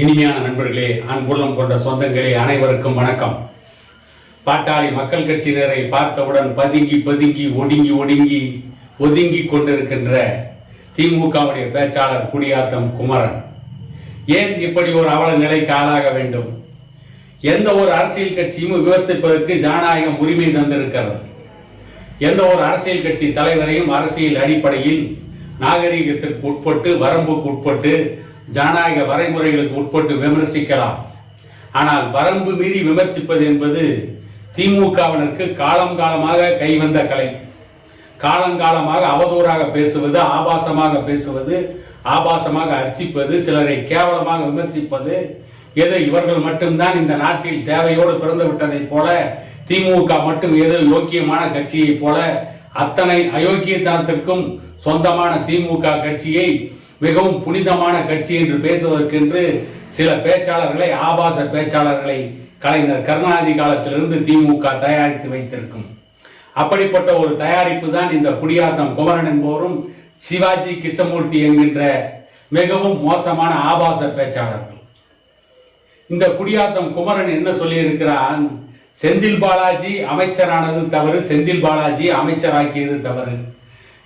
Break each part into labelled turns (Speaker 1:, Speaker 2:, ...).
Speaker 1: இனிமையான நண்பர்களே அன்புள்ளம் கொண்ட சொந்தங்களே அனைவருக்கும் வணக்கம். பாட்டாளி மக்கள் கட்சியினரை பார்த்தவுடன் பதுங்கி பதுங்கி ஒடுங்கி ஒடுங்கி ஒதுங்கி கொண்டிருக்கின்ற திமுகவுடைய பேச்சாளர் குடியாத்தம் குமரன். ஏன் இப்படி ஒரு அவல நிலைக்கு ஆளாக வேண்டும்? எந்த ஒரு அரசியல் கட்சியும் விமர்சிப்பதற்கு ஜனநாயகம் உரிமை தந்திருக்கிறது. எந்த ஒரு அரசியல் கட்சி தலைவரையும் அரசியல் அடிப்படையில் நாகரிகத்திற்கு உட்பட்டு வரம்புக்கு உட்பட்டு ஜனநாயக வரைமுறைகளுக்கு உட்பட்டு விமர்சிக்கலாம். ஆனால் வரம்பு மீறி விமர்சிப்பது என்பது திமுகவினருக்கு காலம் காலமாக கைவந்த கலை. காலங்காலமாக அவதூறாக பேசுவது ஆபாசமாக பேசுவது ஆபாசமாக அர்ச்சிப்பது சிலரை கேவலமாக விமர்சிப்பது ஏதோ இவர்கள் மட்டும்தான் இந்த நாட்டில் தேவையோடு பிறந்து விட்டதைப் போல திமுக மட்டும் ஏதோ யோக்கியமான கட்சியைப் போல அத்தனை அயோக்கியத்தனத்திற்கும் சொந்தமான திமுக கட்சியை மிகவும் புனிதமான கட்சி என்று பேசுவதற்கென்று சில பேச்சாளர்களை ஆபாச பேச்சாளர்களை கலைஞர் கருணாநிதி காலத்திலிருந்து திமுக தயாரித்து வைத்திருக்கும். அப்படிப்பட்ட ஒரு தயாரிப்பு தான் இந்த குடியாத்தம் குமரன் என்பவரும் சிவாஜி கிருஷ்ணமூர்த்தி என்கின்ற மிகவும் மோசமான ஆபாச பேச்சாளர்கள். இந்த குடியாத்தம் குமரன் என்ன சொல்லியிருக்கிறான்? செந்தில் பாலாஜி அமைச்சரானது தவறு செந்தில் பாலாஜி அமைச்சராக்கியது தவறு.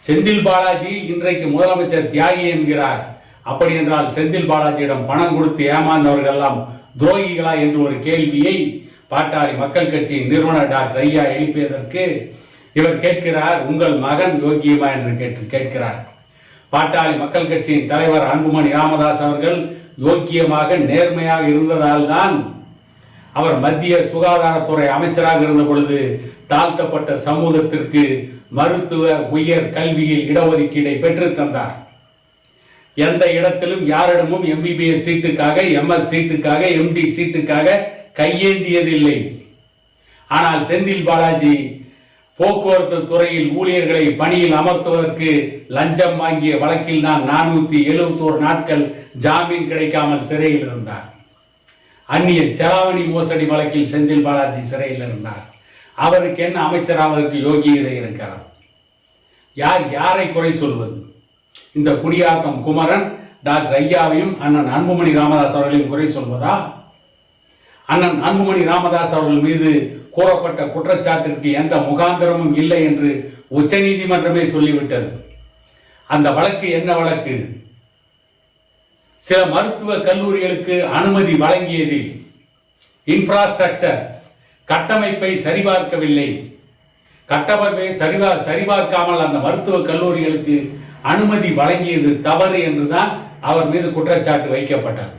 Speaker 1: செந்தில் பாலாஜி இன்றைக்கு முதலமைச்சர் தியாகி என்கிறார். அப்படி என்றால் செந்தில் பாலாஜியிடம் பணம் கொடுத்து ஏமாந்தவர்கள் எல்லாம் துரோகிகளா என்று ஒரு கேள்வியை பாட்டாளி மக்கள் கட்சியின் நிறுவனர் டாக்டர் ஐயா எழுப்பியதற்கு இவர் கேட்கிறார் உங்கள் மகன் யோக்கியமா? என்று கேட்டு கேட்கிறார். பாட்டாளி மக்கள் கட்சியின் தலைவர் அன்புமணி ராமதாஸ் அவர்கள் யோக்கியமாக நேர்மையாக இருந்ததால் தான் அவர் மத்திய சுகாதாரத்துறை அமைச்சராக இருந்த பொழுது தாழ்த்தப்பட்ட சமூகத்திற்கு மருத்துவ உயர் கல்வியில் இடஒதுக்கீடை பெற்று தந்தார். எந்த இடத்திலும் யாரிடமும் எம்பிபிஎஸ் சீட்டுக்காக எம்எஸ் சீட்டுக்காக எம்டி சீட்டுக்காக கையேந்தியதில்லை. ஆனால் செந்தில் பாலாஜி போக்குவரத்து துறையில் ஊழியர்களை பணியில் அமர்த்துவதற்கு லஞ்சம் வாங்கிய வழக்கில் தான் நானூத்தி எழுபத்தோரு நாட்கள் ஜாமீன் கிடைக்காமல் சிறையில் இருந்தார். அந்நிய செலாவணி மோசடி வழக்கில் செந்தில் பாலாஜி சிறையில் இருந்தார். அவருக்கு என்ன அமைச்சராவதற்கு யோகியதை இருக்கிறார்? யார் யாரை குறை சொல்வது? இந்த குடியாத்தம் குமரன் டாக்டர் ஐயாவையும் அண்ணன் அன்புமணி ராமதாஸ் அவர்களையும் குறை சொல்வதா? அண்ணன் அன்புமணி ராமதாஸ் அவர்கள் மீது கூறப்பட்ட குற்றச்சாட்டிற்கு எந்த முகாந்திரமும் இல்லை என்று உச்சநீதிமன்றமே சொல்லிவிட்டது. அந்த வழக்கு என்ன வழக்கு? சில மருத்துவ கல்லூரிகளுக்கு அனுமதி வழங்கியதில் இன்ஃப்ராஸ்ட்ரக்சர் கட்டமைப்பை சரிபார்க்கவில்லை. கட்டமைப்பை சரிபா சரிபார்க்காமல் அந்த மருத்துவக் கல்லூரிகளுக்கு அனுமதி வழங்கியது தவறு என்றுதான் அவர் மீது குற்றச்சாட்டு வைக்கப்பட்டார்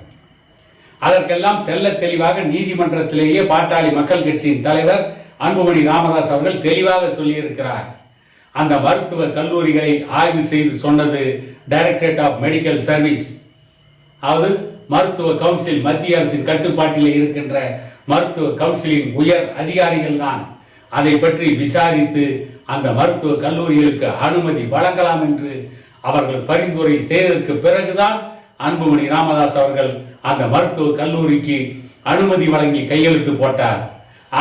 Speaker 1: அதற்கெல்லாம் தெல்ல தெளிவாக நீதிமன்றத்திலேயே பாட்டாளி மக்கள் கட்சியின் தலைவர் அன்புமணி ராமதாஸ் அவர்கள் தெளிவாக சொல்லியிருக்கிறார். அந்த மருத்துவ கல்லூரிகளை ஆய்வு செய்து சொன்னது டைரக்டரேட் ஆஃப் மெடிக்கல் சர்வீஸ் அது மருத்துவ கவுன்சில் மத்திய அரசின் கட்டுப்பாட்டில் இருக்கின்ற மருத்துவ கவுன்சிலின் உயர் அதிகாரிகள் தான். அதை பற்றி விசாரித்து அந்த மருத்துவ கல்லூரிகளுக்கு அனுமதி வழங்கலாம் என்று அவர்கள் பரிந்துரை செய்ததற்கு பிறகுதான் அன்புமணி ராமதாஸ் அவர்கள் அந்த மருத்துவ கல்லூரிக்கு அனுமதி வழங்கி கையெழுத்து போட்டார்.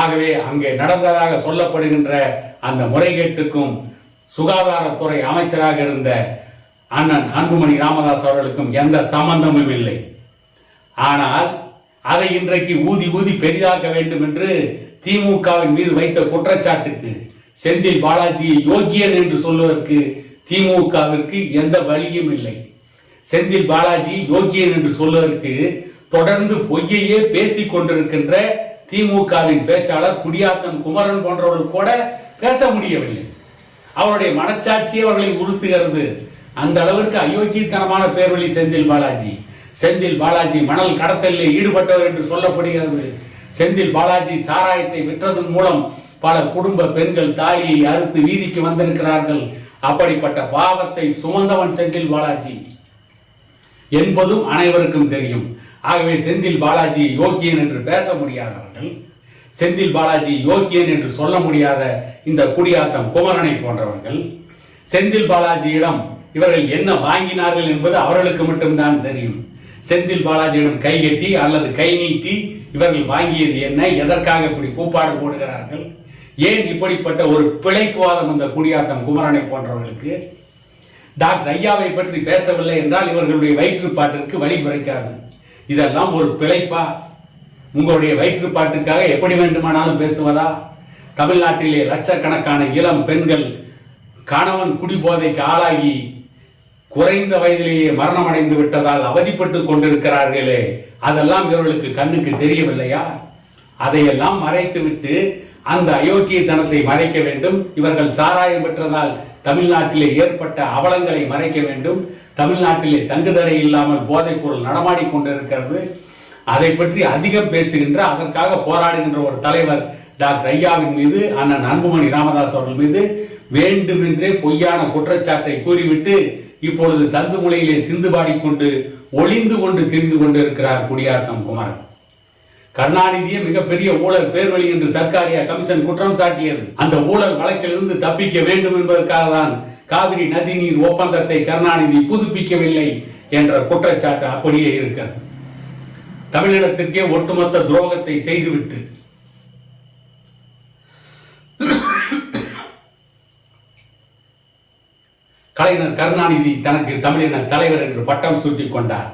Speaker 1: ஆகவே அங்கே நடந்ததாக சொல்லப்படுகின்ற அந்த முறைகேட்டுக்கும் சுகாதாரத்துறை அமைச்சராக இருந்த அண்ணன் அன்புமணி ராமதாஸ் அவர்களுக்கும் எந்த சம்பந்தமும் இல்லை. ஆனால் அதை இன்றைக்கு ஊதி ஊதி பெரிதாக்க வேண்டும் என்று திமுகவின் மீது வைத்த குற்றச்சாட்டுக்கு செந்தில் பாலாஜியை யோக்கியன் என்று சொல்வதற்கு திமுகவிற்கு எந்த வழியும் இல்லை. செந்தில் பாலாஜி யோக்கியன் என்று சொல்வதற்கு தொடர்ந்து பொய்யையே பேசிக் கொண்டிருக்கின்ற திமுகவின் பேச்சாளர் குடியாத்தன் குமரன் போன்றவர்கள் கூட பேச முடியவில்லை. அவருடைய மனச்சாட்சியே அவர்களை உறுத்துகிறது. அந்த அளவிற்கு அயோக்கியத்தனமான பேர்வழி செந்தில் பாலாஜி. செந்தில் பாலாஜி மணல் கடத்தலில் ஈடுபட்டவர் என்று சொல்லப்படுகிறது. செந்தில் பாலாஜி சாராயத்தை விற்றதன் மூலம் பல குடும்ப பெண்கள் தாலியை அறுத்து வீதிக்கு வந்திருக்கிறார்கள். அப்படிப்பட்ட பாவத்தை சுமந்தவன் செந்தில் பாலாஜி. என்பதும் அனைவருக்கும் தெரியும். ஆகவே செந்தில் பாலாஜி யோக்கியன் என்று பேச முடியாதவர்கள் செந்தில் பாலாஜி யோக்கியன் என்று சொல்ல முடியாத இந்த குடியாத்தம் குமரனை போன்றவர்கள் செந்தில் பாலாஜியிடம் இவர்கள் என்ன வாங்கினார்கள் என்பது அவர்களுக்கு மட்டும்தான் தெரியும். செந்தில் பாலாஜியிடம் கைகட்டி அல்லது கை நீட்டி இவர்கள் வாங்கியது என்ன? எதற்காக இப்படி கூப்பாடு போடுகிறார்கள்? ஏன் இப்படிப்பட்ட ஒரு பிழைப்புவாதம் இந்த குடியாத்தம் குமரனை போன்றவர்களுக்கு? டாக்டர் ஐயாவை பற்றி பேசவில்லை என்றால் இவர்களுடைய வயிற்றுப்பாட்டிற்கு வழி பிறக்காது இதெல்லாம் ஒரு பிழைப்பா? உங்களுடைய வயிற்றுப்பாட்டுக்காக எப்படி வேண்டுமானாலும் பேசுவதா? தமிழ்நாட்டிலே லட்சக்கணக்கான இளம் பெண்கள் கணவன் குடிபோதைக்கு ஆளாகி குறைந்த வயதிலேயே மரணம் அடைந்து விட்டதால் அவதிப்பட்டு கொண்டிருக்கிறார்களே அதெல்லாம் இவர்களுக்கு கண்ணுக்கு தெரியவில்லையா? அதையெல்லாம் மறைத்துவிட்டு அந்த அயோக்கியத்தனத்தை மறைக்க வேண்டும். இவர்கள் சாராயம் பெற்றதால் தமிழ்நாட்டிலே ஏற்பட்ட அவலங்களை மறைக்க வேண்டும். தமிழ்நாட்டிலே தங்குதடை இல்லாமல் போதைப் பொருள் கொண்டிருக்கிறது. அதை பற்றி அதிகம் பேசுகின்ற அதற்காக போராடுகின்ற ஒரு தலைவர் டாக்டர் ஐயாவின் மீது அண்ணன் அன்புமணி ராமதாஸ் அவர்கள் மீது வேண்டுமென்றே பொய்யான குற்றச்சாட்டை கூறிவிட்டு இப்பொழுது சந்து முனையிலே சிந்து பாடிக்கொண்டு ஒளிந்து கொண்டு திரிந்து கொண்டு இருக்கிறார் குடியாத்தம் குமரன் கருணாநிதியே மிகப்பெரிய ஊழல் பேர்வழி என்று சர்க்காரியா கமிஷன் குற்றம் சாட்டியது. அந்த ஊழல் வழக்கிலிருந்து தப்பிக்க வேண்டும் என்பதற்காக தான் காவிரி நதிநீர் ஒப்பந்தத்தை கருணாநிதி புதுப்பிக்கவில்லை என்ற குற்றச்சாட்டு அப்படியே இருக்கிறது. தமிழினத்திற்கே ஒட்டுமொத்த துரோகத்தை செய்துவிட்டு கலைஞர் கருணாநிதி தனக்கு தமிழின தலைவர் என்று பட்டம் சூட்டிக் கொண்டார்.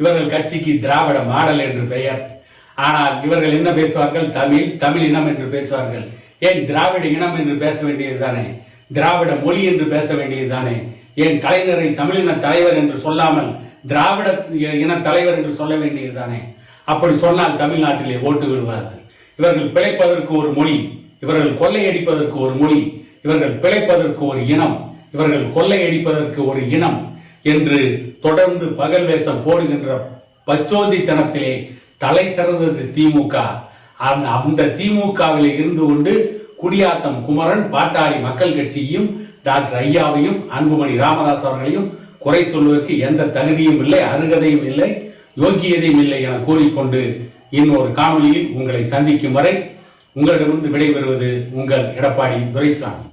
Speaker 1: இவர்கள் கட்சிக்கு திராவிட மாடல் என்று பெயர். ஆனால் இவர்கள் என்ன பேசுவார்கள்? தமிழ் தமிழ் இனம் என்று பேசுவார்கள். ஏன் திராவிட இனம் என்று பேச வேண்டியதுதானே திராவிட மொழி என்று பேச வேண்டியதுதானே ஏன் கலைஞரை தமிழின தலைவர் என்று சொல்லாமல் திராவிட இன தலைவர் என்று சொல்ல வேண்டியதுதானே அப்படி சொன்னால் தமிழ்நாட்டிலே ஓட்டு விடுவார்கள் இவர்கள் பிழைப்பதற்கு ஒரு மொழி இவர்கள் கொள்ளையடிப்பதற்கு ஒரு மொழி இவர்கள் பிழைப்பதற்கு ஒரு இனம். இவர்கள் கொள்ளையடிப்பதற்கு ஒரு இனம் என்று தொடர்ந்து பகல் வேஷம் போடுகின்ற பச்சோதித்தனத்திலே தலை சிறந்தது திமுக. அந்த அந்த திமுகவில் இருந்து கொண்டு குடியாத்தம் குமரன் பாட்டாளி மக்கள் கட்சியையும் டாக்டர் ஐயாவையும் அன்புமணி ராமதாஸ் அவர்களையும் குறை சொல்வதற்கு எந்த தகுதியும் இல்லை அருகதையும் இல்லை யோக்கியதையும் இல்லை என கூறிக்கொண்டு இன்னொரு காணொலியில் உங்களை சந்திக்கும் வரை உங்களிடமிருந்து விடைபெறுவது உங்கள் எடப்பாடி துரைசாமி.